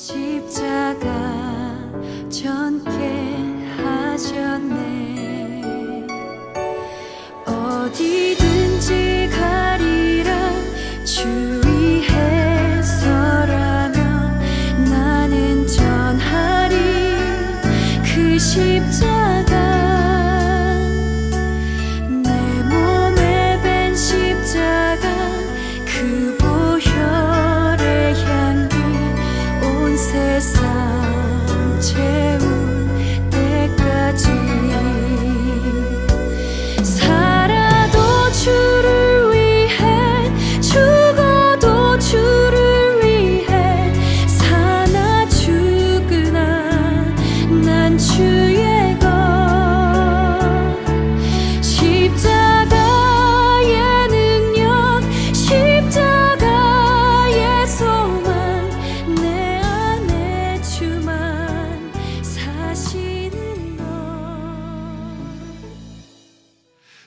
십자가 전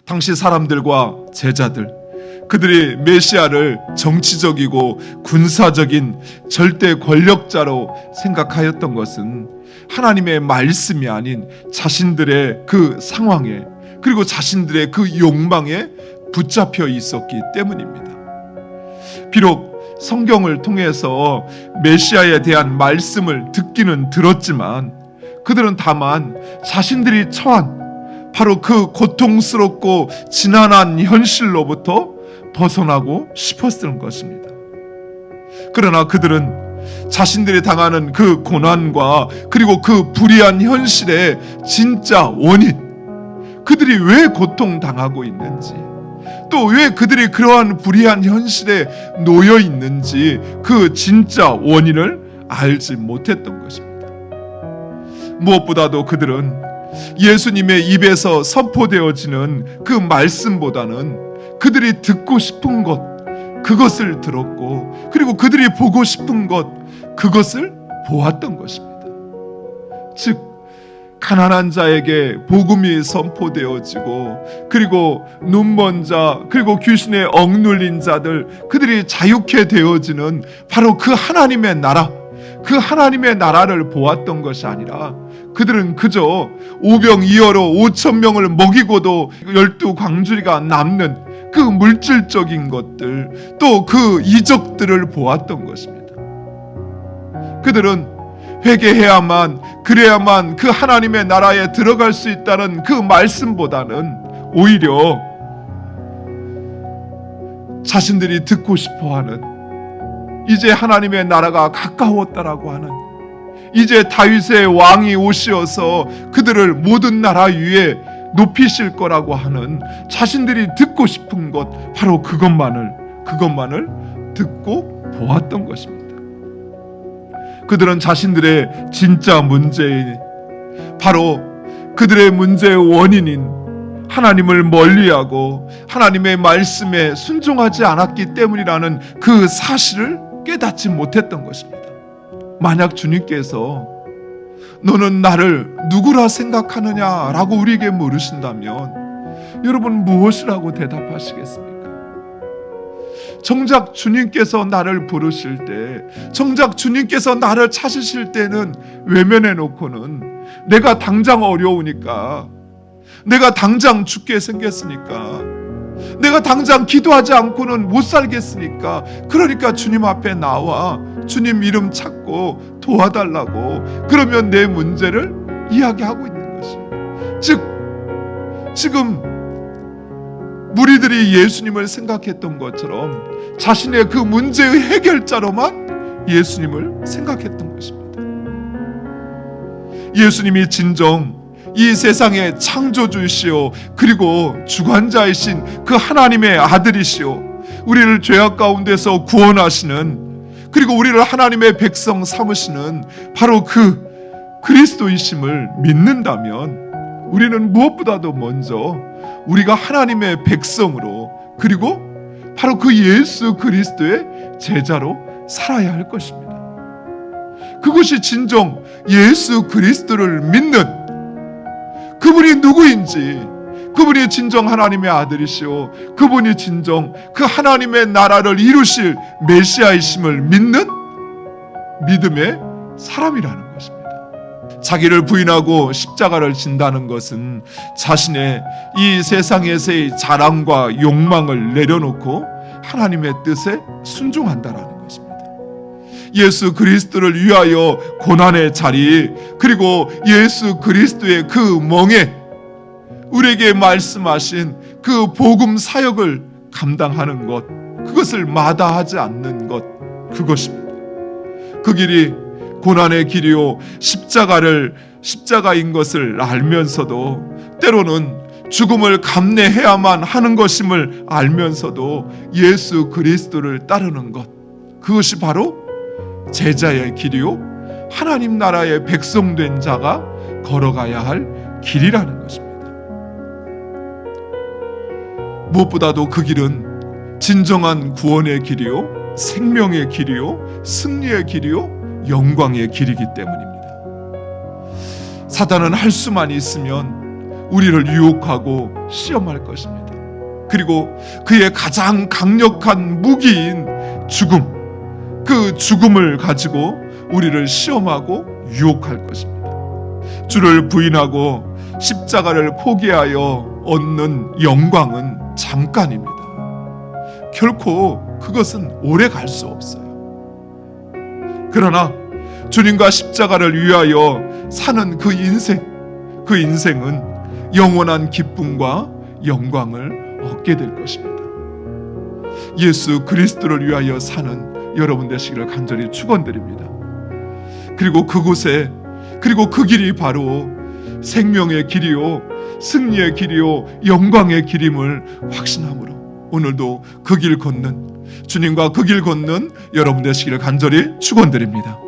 당시 사람들과 제자들 그들이 메시아를 정치적이고 군사적인 절대 권력자로 생각하였던 것은 하나님의 말씀이 아닌 자신들의 그 상황에 그리고 자신들의 그 욕망에 붙잡혀 있었기 때문입니다. 비록 성경을 통해서 메시아에 대한 말씀을 듣기는 들었지만 그들은 다만 자신들이 처한 바로 그 고통스럽고 지난한 현실로부터 벗어나고 싶었을 것입니다. 그러나 그들은 자신들이 당하는 그 고난과 그리고 그 불의한 현실의 진짜 원인, 그들이 왜 고통당하고 있는지, 또 왜 그들이 그러한 불의한 현실에 놓여 있는지 그 진짜 원인을 알지 못했던 것입니다. 무엇보다도 그들은 예수님의 입에서 선포되어지는 그 말씀보다는 그들이 듣고 싶은 것, 그것을 들었고, 그리고 그들이 보고 싶은 것, 그것을 보았던 것입니다. 즉, 가난한 자에게 복음이 선포되어지고, 그리고 눈먼 자, 그리고 귀신에 억눌린 자들, 그들이 자유케 되어지는 바로 그 하나님의 나라, 그 하나님의 나라를 보았던 것이 아니라, 그들은 그저 오병이어로 오천 명을 먹이고도 열두 광주리가 남는 그 물질적인 것들 또 그 이적들을 보았던 것입니다. 그들은 회개해야만 그래야만 그 하나님의 나라에 들어갈 수 있다는 그 말씀보다는 오히려 자신들이 듣고 싶어하는 이제 하나님의 나라가 가까웠다라고 하는 이제 다윗의 왕이 오시어서 그들을 모든 나라 위에 높이실 거라고 하는 자신들이 듣고 싶은 것 바로 그것만을 그것만을 듣고 보았던 것입니다. 그들은 자신들의 진짜 문제인 바로 그들의 문제의 원인인 하나님을 멀리하고 하나님의 말씀에 순종하지 않았기 때문이라는 그 사실을 깨닫지 못했던 것입니다. 만약 주님께서 너는 나를 누구라 생각하느냐라고 우리에게 물으신다면 여러분 무엇이라고 대답하시겠습니까? 정작 주님께서 나를 부르실 때, 정작 주님께서 나를 찾으실 때는 외면해 놓고는 내가 당장 어려우니까, 내가 당장 죽게 생겼으니까, 내가 당장 기도하지 않고는 못 살겠으니까, 그러니까 주님 앞에 나와 주님 이름 찾고 도와달라고 그러면 내 문제를 이야기하고 있는 것이. 즉 지금 무리들이 예수님을 생각했던 것처럼 자신의 그 문제의 해결자로만 예수님을 생각했던 것입니다. 예수님이 진정 이 세상의 창조주시오 그리고 주관자이신 그 하나님의 아들이시오 우리를 죄악 가운데서 구원하시는 그리고 우리를 하나님의 백성 삼으시는 바로 그 그리스도이심을 믿는다면 우리는 무엇보다도 먼저 우리가 하나님의 백성으로 그리고 바로 그 예수 그리스도의 제자로 살아야 할 것입니다. 그것이 진정 예수 그리스도를 믿는 그분이 누구인지 그분이 진정 하나님의 아들이시오. 그분이 진정 그 하나님의 나라를 이루실 메시아이심을 믿는 믿음의 사람이라는 것입니다. 자기를 부인하고 십자가를 진다는 것은 자신의 이 세상에서의 자랑과 욕망을 내려놓고 하나님의 뜻에 순종한다라는. 예수 그리스도를 위하여 고난의 자리 그리고 예수 그리스도의 그 멍에 우리에게 말씀하신 그 복음 사역을 감당하는 것 그것을 마다하지 않는 것 그것입니다. 그 길이 고난의 길이요 십자가를 십자가인 것을 알면서도 때로는 죽음을 감내해야만 하는 것임을 알면서도 예수 그리스도를 따르는 것 그것이 바로 제자의 길이요 하나님 나라의 백성된 자가 걸어가야 할 길이라는 것입니다. 무엇보다도 그 길은 진정한 구원의 길이요 생명의 길이요 승리의 길이요 영광의 길이기 때문입니다. 사단은 할 수만 있으면 우리를 유혹하고 시험할 것입니다. 그리고 그의 가장 강력한 무기인 죽음, 그 죽음을 가지고 우리를 시험하고 유혹할 것입니다. 주를 부인하고 십자가를 포기하여 얻는 영광은 잠깐입니다. 결코 그것은 오래 갈 수 없어요. 그러나 주님과 십자가를 위하여 사는 그 인생, 그 인생은 영원한 기쁨과 영광을 얻게 될 것입니다. 예수 그리스도를 위하여 사는 여러분 되시기를 간절히 축원드립니다. 그리고 그곳에 그리고 그 길이 바로 생명의 길이요 승리의 길이요 영광의 길임을 확신함으로 오늘도 그 길 걷는 주님과 그 길 걷는 여러분 되시기를 간절히 축원드립니다.